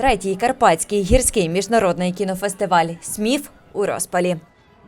Третій карпатський гірський міжнародний кінофестиваль СМІФ у розпалі.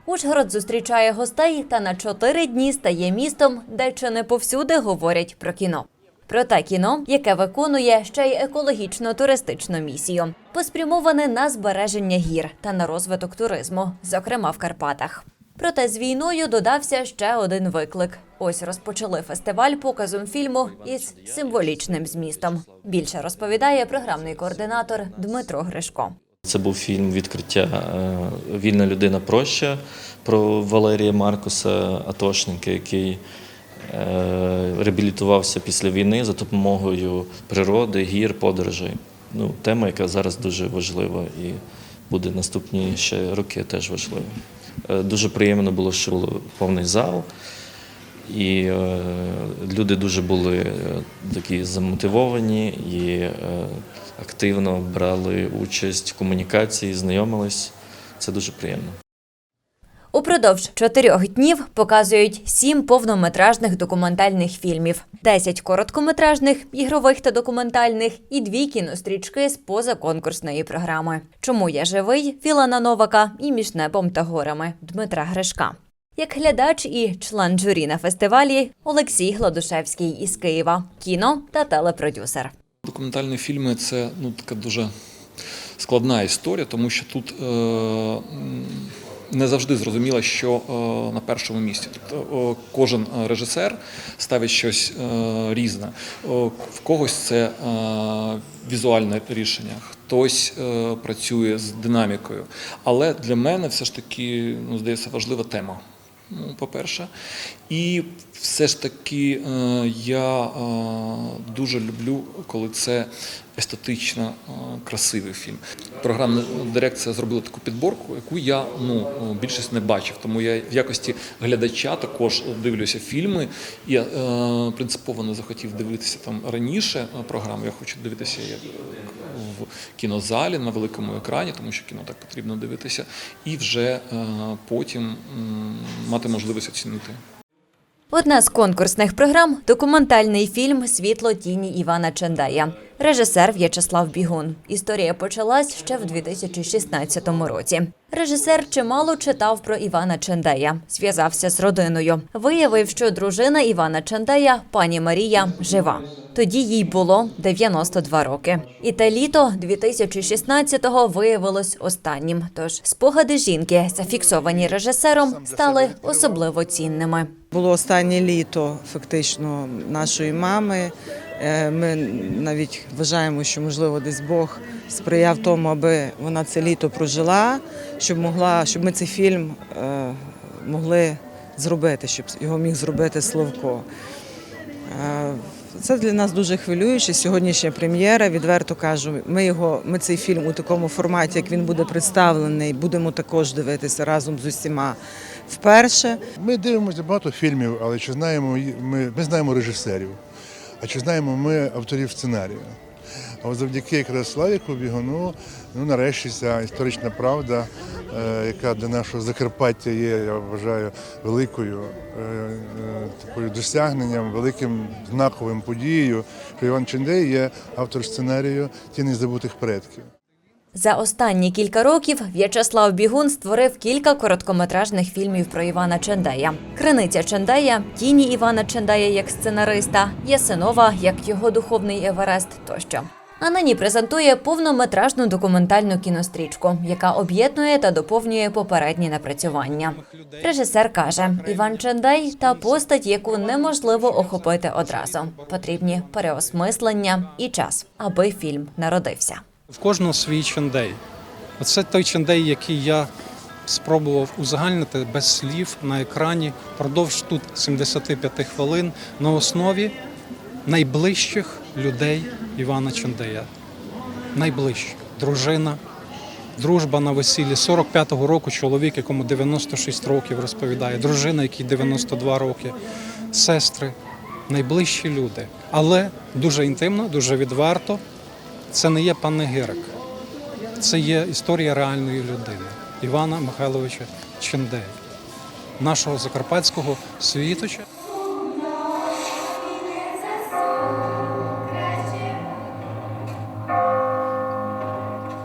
Ужгород зустрічає гостей та на чотири дні стає містом, де чи не повсюди говорять про кіно. Проте кіно, яке виконує ще й екологічно-туристичну місію, поспрямоване на збереження гір та на розвиток туризму, зокрема в Карпатах. Проте з війною додався ще один виклик. Ось розпочали фестиваль показом фільму із символічним змістом. Більше розповідає програмний координатор Дмитро Гришко. Це був фільм відкриття е, Вільна людина проща про Валерія Маркуса, атошника, який е, реабілітувався після війни за допомогою природи, гір, подорожей. Ну, тема, яка зараз дуже важлива і буде наступні ще роки теж важлива. Е, Дуже приємно було, що було повний зал. І е, люди дуже були е, такі замотивовані і активно брали участь в комунікації, знайомились. Це дуже приємно. Упродовж чотирьох днів показують сім повнометражних документальних фільмів, 10 короткометражних, ігрових та документальних і дві кінострічки з позаконкурсної програми. Чому я живий? Філана Новака і між небом та горами Дмитра Гришка. Як глядач і член журі на фестивалі Олексій Гладушевський із Києва, кіно та телепродюсер. Документальні фільми це ну, така дуже складна історія, тому що тут е, не завжди зрозуміло, що е, на першому місці. Тобто кожен е, режисер ставить щось е, різне. В когось це візуальне рішення, хтось працює з динамікою. Але для мене все ж таки, ну, здається, важлива тема. Ну, по-перше. І все ж таки е, я е, дуже люблю, коли це естетично е, красивий фільм. Програмна дирекція зробила таку підборку, яку я ну, більшість не бачив. Тому я в якості глядача також дивлюся фільми. Я принципово не захотів дивитися там раніше програму. Я хочу дивитися як кінозалі на великому екрані, тому що кіно так потрібно дивитися, і вже е, потім мати можливість оцінити. Одна з конкурсних програм документальний фільм Світло тіні Івана Чендая. Режисер В'ячеслав Бігун. Історія почалась ще в 2016 році. Режисер чимало читав про Івана Чендая, зв'язався з родиною. Виявив, що дружина Івана Чендая, пані Марія, жива. Тоді їй було 92 роки. І те літо 2016-го виявилось останнім. Тож спогади жінки, зафіксовані режисером, стали особливо цінними. Було останнє літо фактично нашої мами. Е, Ми навіть вважаємо, що можливо десь Бог сприяв тому, аби вона це літо прожила, щоб могла, щоб ми цей фільм е, могли зробити, щоб його міг зробити Славко. Е, Це для нас дуже хвилююче. Сьогоднішня прем'єра. Відверто кажу, ми його, ми цей фільм у такому форматі, як він буде представлений, будемо також дивитися разом з усіма вперше. Ми дивимося багато фільмів, але чи знаємо ми, ми знаємо режисерів, а чи знаємо ми авторів сценарію? А завдяки якраз Славіку Бігуну, ну нарешті ця історична правда, е, яка для нашого Закарпаття є, я вважаю, великою е, е, такою досягненням, великим знаковим подією, що Іван Чендей є автор сценарію Тіни забутих предків. За останні кілька років В'ячеслав Бігун створив кілька короткометражних фільмів про Івана Чендея. Криниця Чендея, тіні Івана Чендея як сценариста, Ясинова як його духовний Еверест тощо. А нині презентує повнометражну документальну кінострічку, яка об'єднує та доповнює попередні напрацювання. Режисер каже: Іван Чендей та постать, яку неможливо охопити одразу. Потрібні переосмислення і час, аби фільм народився. В кожного свій чендей. Оце той чендей, який я спробував узагальнити без слів на екрані впродовж тут 75 хвилин на основі найближчих людей Івана Чендея. Найближчих. Дружина, дружба на весіллі 45-го року, чоловік, якому 96 років розповідає, дружина, якій 92 роки, сестри, найближчі люди. Але дуже інтимно, дуже відверто. Це не є панегірик, це є історія реальної людини Івана Михайловича Чендея, нашого закарпатського світоча.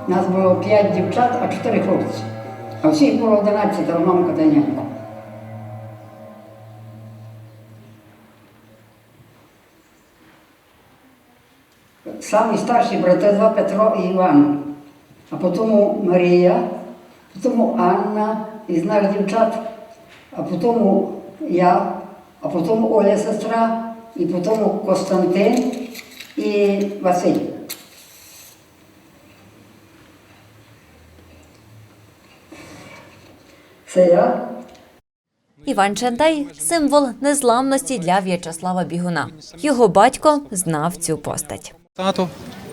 Нас було 5 дівчат, а 4 хлопці. А всіх було 11, а мамка та Самі старші брати два Петро і Іван, а потім Марія, потім Анна із нас дівчат, а потім я, а потім Оля сестра, і потім Костянтин і Василь. Це я. Іван Чандай символ незламності для В'ячеслава Бігуна. Його батько знав цю постать. Тато,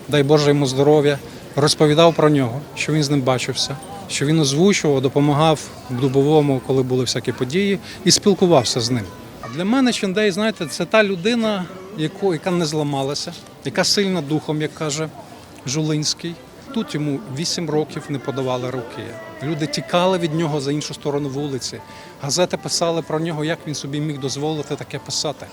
дай Боже йому здоров'я, розповідав про нього, що він з ним бачився, що він озвучував, допомагав дубовому, коли були всякі події, і спілкувався з ним. А для мене Чендей, знаєте, це та людина, яка не зламалася, яка сильна духом, як каже Жулинський. Тут йому 8 років не подавали руки. Люди тікали від нього за іншу сторону вулиці. Газети писали про нього, як він собі міг дозволити таке писати.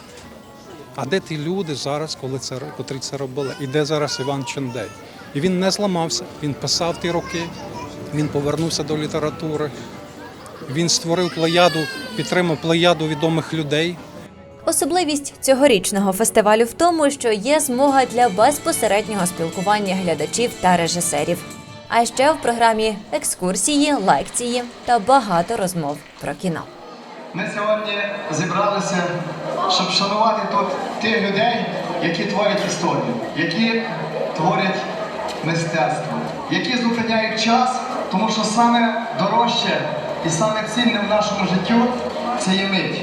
А де ті люди зараз, коли це котрі це робили? І де зараз Іван Чендей? І він не зламався, він писав ті роки, він повернувся до літератури, він створив плеяду, підтримав плеяду відомих людей. Особливість цьогорічного фестивалю в тому, що є змога для безпосереднього спілкування глядачів та режисерів. А ще в програмі екскурсії, лекції та багато розмов про кіно. Ми сьогодні зібралися, щоб шанувати тут тих людей, які творять історію, які творять мистецтво, які зупиняють час, тому що саме дорожче і саме цінне в нашому життю це є мить.